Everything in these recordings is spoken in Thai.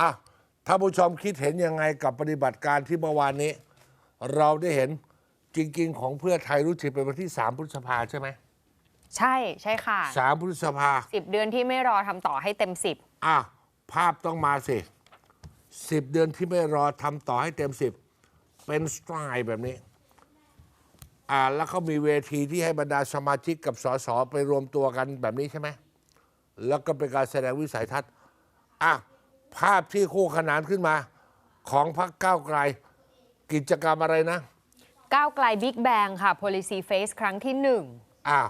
อะถ้าผู้ชมคิดเห็นยังไงกับปฏิบัติการที่เมื่อวานนี้ เราได้เห็นจริง ๆ ของเพื่อไทยรู้สึกเป็นวันที่ 3พฤษภาใช่ไหมใช่ใช่ค่ะสามพฤษภาสิบเดือนที่ไม่รอทำต่อให้เต็มสิบอะภาพต้องมาสิสิบเดือนที่ไม่รอทำต่อให้เต็มสิบเป็นสไตล์แบบนี้ อ่าแล้วเขามีเวทีที่ให้บรรดาสมาชิกกับสสไปรวมตัวกันแบบนี้ใช่ไหมแล้วก็เป็นการแสดงวิสัยทัศน์อะ ภาพที่คู่ขนานขึ้นมา ของพรรคก้าวไกล กิจกรรมอะไรนะ ก้าวไกลบิ๊กแบงค่ะ policy face ครั้งที่หนึ่งอ้าว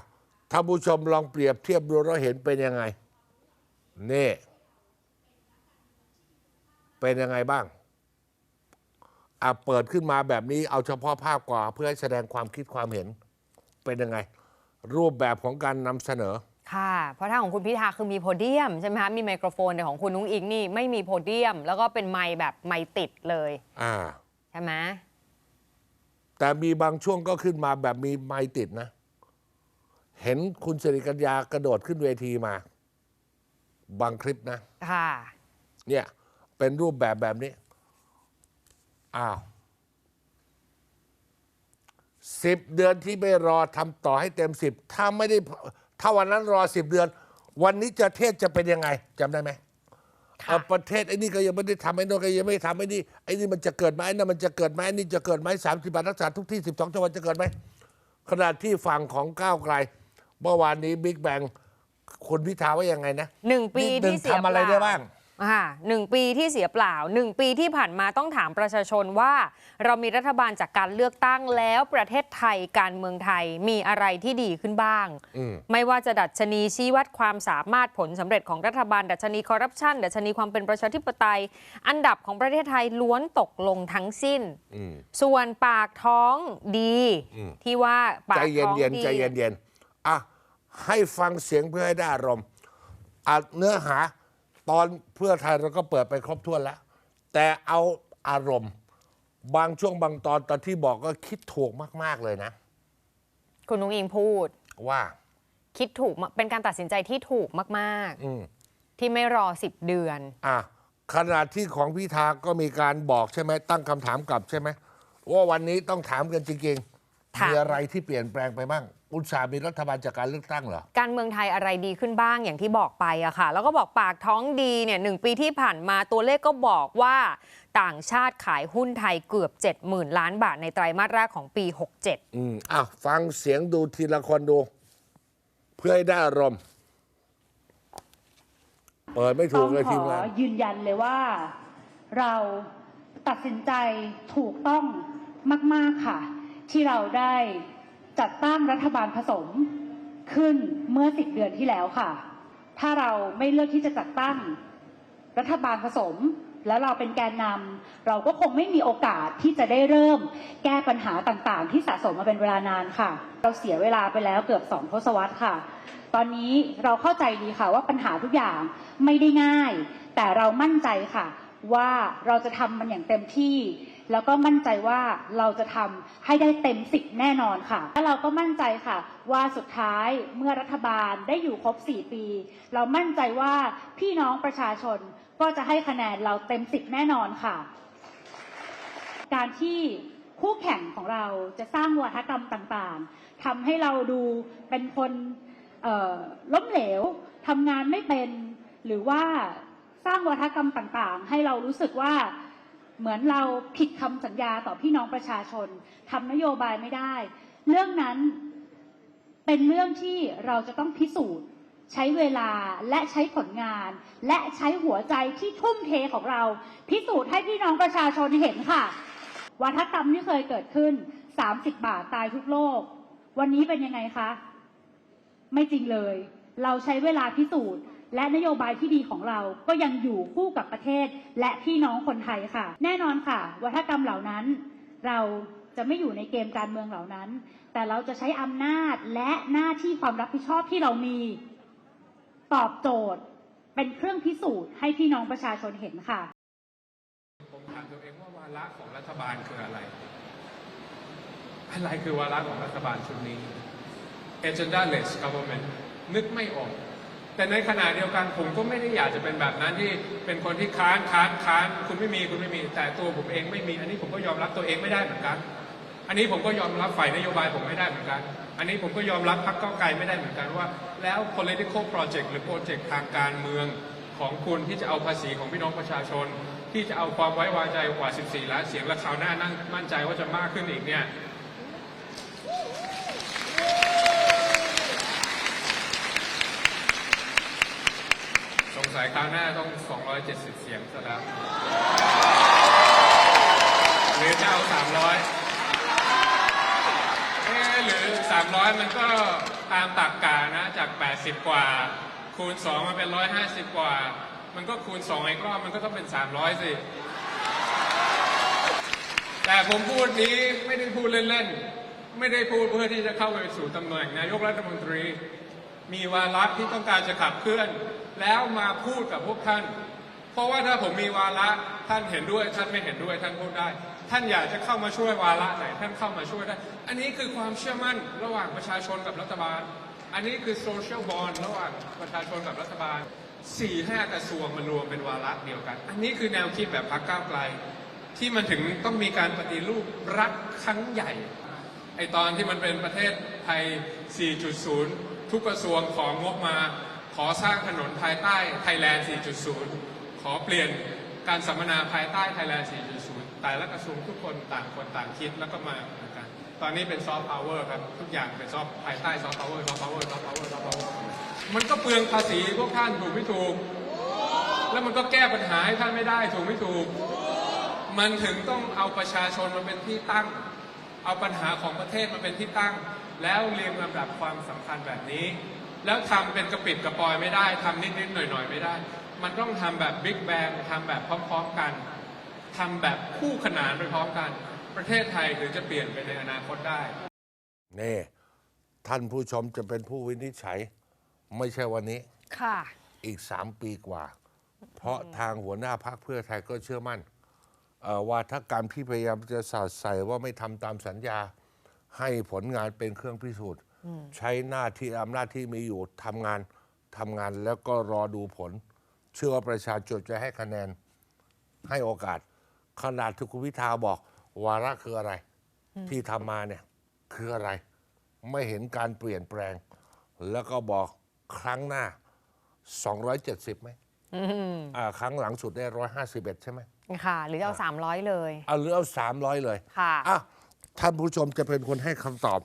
ถ้าผู้ชมลองเปรียบเทียบดูแล้วเห็นเป็นยังไง นี่ เป็นยังไงบ้างอะเปิดขึ้นมาแบบนี้เอาเฉพาะภาพกว่าเพื่อให้แสดงความคิดความเห็น เป็นยังไง รูปแบบของการนำเสนอ ค่ะ เพราะถ้าของคุณพิธาคือมีโพเดียมใช่ไหมคะมีไมโครโฟนแต่ของคุณนุ้งอิงนี่ไม่มีโพเดียม แล้วก็เป็นไมค์แบบไมค์ติดเลย อ่า ใช่ไหมแต่มีบางช่วงก็ขึ้นมาแบบมีไมค์ติดนะ เห็นคุณสิริกัญญากระโดดขึ้นเวทีมา บางคลิปนะ ค่ะ เนี่ย เป็นรูปแบบแบบนี้ อ้าวสิบเดือนที่ไม่รอทำต่อให้เต็มสิบถ้าไม่ได้ ถ้าวันนั้นรอสิบเดือน วันนี้จะเทศจะเป็นยังไงจำได้ไหมค่ะ เอ่อประเทศไอ้นี่ก็ยังไม่ได้ทำไอ้โน่นก็ยังไม่ได้ทำไอ้นี่ไอ้นี่มันจะเกิดไหมไอ้นั่นมันจะเกิดไหมไอ้นี่จะเกิดไหมสามสิบบาทรักษาทุกที่สิบสองจังหวัดจะเกิดไหมขณะที่ฝั่งของก้าวไกลเมื่อวานนี้บิ๊กแบงคุณพิธาว่ายังไงนะหนึ่งปีนิดนึงที่เสียทำอะไรเปล่าได้บ้าง ค่ะหนึ่งปีที่เสียเปล่าหนึ่งปีที่ผ่านมาต้องถามประชาชนว่า เรามีรัฐบาลจากการเลือกตั้งแล้วประเทศไทยการเมืองไทยมีอะไรที่ดีขึ้นบ้างอืมไม่ว่าจะดัชนีชี้วัดความสามารถผลสำเร็จของรัฐบาล ดัชนีคอร์รัปชันดัชนีความเป็นประชาธิปไตย อันดับของประเทศไทยล้วนตกลงทั้งสิ้นอืมส่วนปากท้องดีอืมที่ว่าปาใจกเย็นท้องเย็นดีใจเย็นเย็นอะให้ฟังเสียงเพื่อให้ได้อารมณ์อะเนื้อหา ตอนเพื่อไทยเราก็เปิดไปครบถ้วนแล้ว แต่เอาอารมณ์ บางช่วงบางตอนตอนที่บอกก็คิดถูกมาก ๆ เลยนะ คุณนุ้งอิงพูด ว่าคิดถูกมากเป็นการตัดสินใจที่ถูกมาก อืมๆ ที่ไม่รอ10เดือน อะขณะที่ของพิธาก็มีการบอกใช่ไหมตั้งคำถามกลับใช่ไหมว่าวันนี้ต้องถามกันจริงๆถาม มีอะไรที่เปลี่ยนแปลงไปบ้าง อุตสาห์มีรัฐบาลจากการเลือกตั้งเหรอ การเมืองไทยอะไรดีขึ้นบ้างอย่างที่บอกไปอะค่ะ แล้วก็บอกปากท้องดีเนี่ยหนึ่งปีที่ผ่านมาตัวเลขก็บอกว่า ต่างชาติขายหุ้นไทยเกือบ 70,000 ล้านบาทในไตรมาสแรกของปี 67 อืมอะฟังเสียงดูทีละคนดู เพื่อให้ได้อารมณ์ เปิดไม่ถูต้กองเลยขทีอมงานยืนยันเลยว่า เราตัดสินใจถูกต้องมาก ๆค่ะ ที่เราได้ จัดตั้งรัฐบาลผสมขึ้นเมื่อสิบเดือนที่แล้วค่ะ ถ้าเราไม่เลือกที่จะจัดตั้งรัฐบาลผสม แล้วเราเป็นแกนนำเราก็คงไม่มีโอกาสที่จะได้เริ่ม แก้ปัญหาต่างๆ ที่สะสมมาเป็นเวลานานค่ะ เราเสียเวลาไปแล้วเกือบสองทศวรรษค่ะ ตอนนี้เราเข้าใจดีค่ะว่าปัญหาทุกอย่างไม่ได้ง่าย แต่เรามั่นใจค่ะ ว่าเราจะทำมันอย่างเต็มที่ แล้วก็มั่นใจว่าเราจะทำให้ได้เต็มสิบแน่นอนค่ะ และเราก็มั่นใจค่ะ ว่าสุดท้ายเมื่อรัฐบาลได้อยู่ครบ 4 ปี เรามั่นใจว่าพี่น้องประชาชนก็จะให้คะแนนเราเต็มสิบแน่นอนค่ะ การที่คู่แข่งของเราจะสร้างวัฒกรรมต่างๆทำให้เราดูเป็นคนล้มเหลวทำงานไม่เป็น หรือว่าสร้างวัฒกรรมต่างๆ ให้เรารู้สึกว่า เหมือนเราผิดคำสัญญาต่อพี่น้องประชาชนทำนโยบายไม่ได้ เรื่องนั้นเป็นเรื่องที่เราจะต้องพิสูจน์ ใช้เวลาและใช้ผลงาน และใช้หัวใจที่ทุ่มเทของเรา พิสูจน์ให้พี่น้องประชาชนเห็นค่ะวัฒกรรมที่เคยเกิดขึ้น 30 บาทตายทุกโลก วันนี้เป็นยังไงคะ ไม่จริงเลย เราใช้เวลาพิสูจน์ และนโยบายที่ดีของเราก็ยังอยู่คู่กับประเทศ และพี่น้องคนไทยค่ะ แน่นอนค่ะ วัฒกรรมเหล่านั้น เราจะไม่อยู่ในเกมการเมืองเหล่านั้น แต่เราจะใช้อำนาจและหน้าที่ความรับผิดชอบที่เรามีตอบโจทย์ เป็นเครื่องพิสูจน์ให้พี่น้องประชาชนเห็นค่ะ ผมถามตัวเองว่าวาระของรัฐบาลคืออะไร อะไรคือวาระของรัฐบาลชุดนี้ agendaless government นึกไม่ออก แต่ในขณะเดียวกันผมก็ไม่ได้อยากจะเป็นแบบนั้นที่เป็นคนที่ค้านค้านค้านคุณไม่มีคุณไม่มี แต่ตัวผมเองไม่มี อันนี้ผมก็ยอมรับตัวเองไม่ได้เหมือนกัน อันนี้ผมก็ยอมรับฝ่ายนโยบายผมไม่ได้เหมือนกัน อันนี้ผมก็ยอมรับพรรคก้าวไกลไม่ได้เหมือนกันว่า แล้ว political project หรือ project ทางการเมืองของคุณที่จะเอาภาษีของพี่น้องประชาชน ที่จะเอาความไว้วางใจกว่า 14 ล้านเสียงและคราวหน้านั่งมั่นใจว่าจะมากขึ้นอีกเนี่ย สงสัยคราวหน้าต้อง 270 เสียงซะแล้วหรือจะเอา 300เอ๊หรือ 300 มันก็ตามตักกานะจาก 80 กว่า คูณ 2 มันเป็น 150 กว่า มันก็คูณ 2 อีกรอบ มันก็ต้องเป็น 300 สิ แต่ผมพูดนี้ไม่ได้พูดเล่น ๆ ไม่ได้พูดเพื่อที่จะเข้าไปสู่ตำแหน่งนายกรัฐมนตรี มีวาระที่ต้องการจะขับเคลื่อน แล้วมาพูดกับพวกท่าน เพราะว่าถ้าผมมีวาระท่านเห็นด้วยท่านไม่เห็นด้วยท่านพูดได้ ท่านอยากจะเข้ามาช่วยวาระไหนท่านเข้ามาช่วยได้ อันนี้คือความเชื่อมั่นระหว่างประชาชนกับรัฐบาล อันนี้คือโซเชียลบอลระหว่างประชาชนกับรัฐบาลสี่ห้ากระทรวงมารวมเป็นวาระเดียวกัน อันนี้คือแนวคิดแบบพรรคก้าวไกล ที่มันถึงต้องมีการปฏิรูปรัฐครั้งใหญ่ไอตอนที่มันเป็นประเทศไทย 4.0 ทุกกระทรวงของงบมา ขอสร้างถนนภายใต้ไทยแลนด์ 4.0 ขอเปลี่ยนการสัมมนาภายใต้ไทยแลนด์ 4.0 แต่ละกระทรวงทุกคนต่างคนต่างคิดแล้วก็มาเหมือนกัน ตอนนี้เป็นซอฟต์พาวเวอร์ครับ ทุกอย่างเป็นซอฟต์ภายใต้ซอฟต์พาวเวอร์ซอฟต์พาวเวอร์ซอฟต์พาวเวอร์ซอฟต์พาวเวอร์มันก็เปลืองภาษีพวกท่านถูกไม่ถูก แล้วมันก็แก้ปัญหาให้ท่านไม่ได้ถูกไม่ถูก มันถึงต้องเอาประชาชนมาเป็นที่ตั้ง เอาปัญหาของประเทศมาเป็นที่ตั้ง แล้วเรียงลำดับความสำคัญแบบนี้ แล้วทำเป็นกระปิดกระปอยไม่ได้ทำนิดๆหน่อยๆไม่ได้ มันต้องทำแบบบิ๊กแบงทำแบบพร้อมๆกันทำแบบคู่ขนานไปพร้อมกัน ประเทศไทยถึงจะเปลี่ยนไปในอนาคตได้นี่ท่านผู้ชมจะเป็นผู้วินิจฉัย ไม่ใช่วันนี้ ค่ะ อีกสามปีกว่า เพราะทางหัวหน้าพรรคเพื่อไทยก็เชื่อมั่นเอ่อว่าถ้าการที่พยายามจะสาดใส่ว่าไม่ทำตามสัญญา ให้ผลงานเป็นเครื่องพิสูจน์ ใช้หน้าที่อำนาจที่มีอยู่ทำงานทำงานแล้วก็รอดูผล เชื่อว่าประชาชนจะให้คะแนนให้โอกาส ขนาดที่คุณพิธาบอก วาระคืออะไร ที่ทำมาเนี่ยคืออะไร ไม่เห็นการเปลี่ยนแปลง แล้วก็บอกครั้งหน้า 270ไหมอืมอ่าครั้งหลังสุดได้ 151 ใช่ไหมค่ะ หรือจะเอา 300 เลยเอาหรือเอา 300 เลย ค่ะอะ ท่านผู้ชมจะเป็นคนให้คำตอบ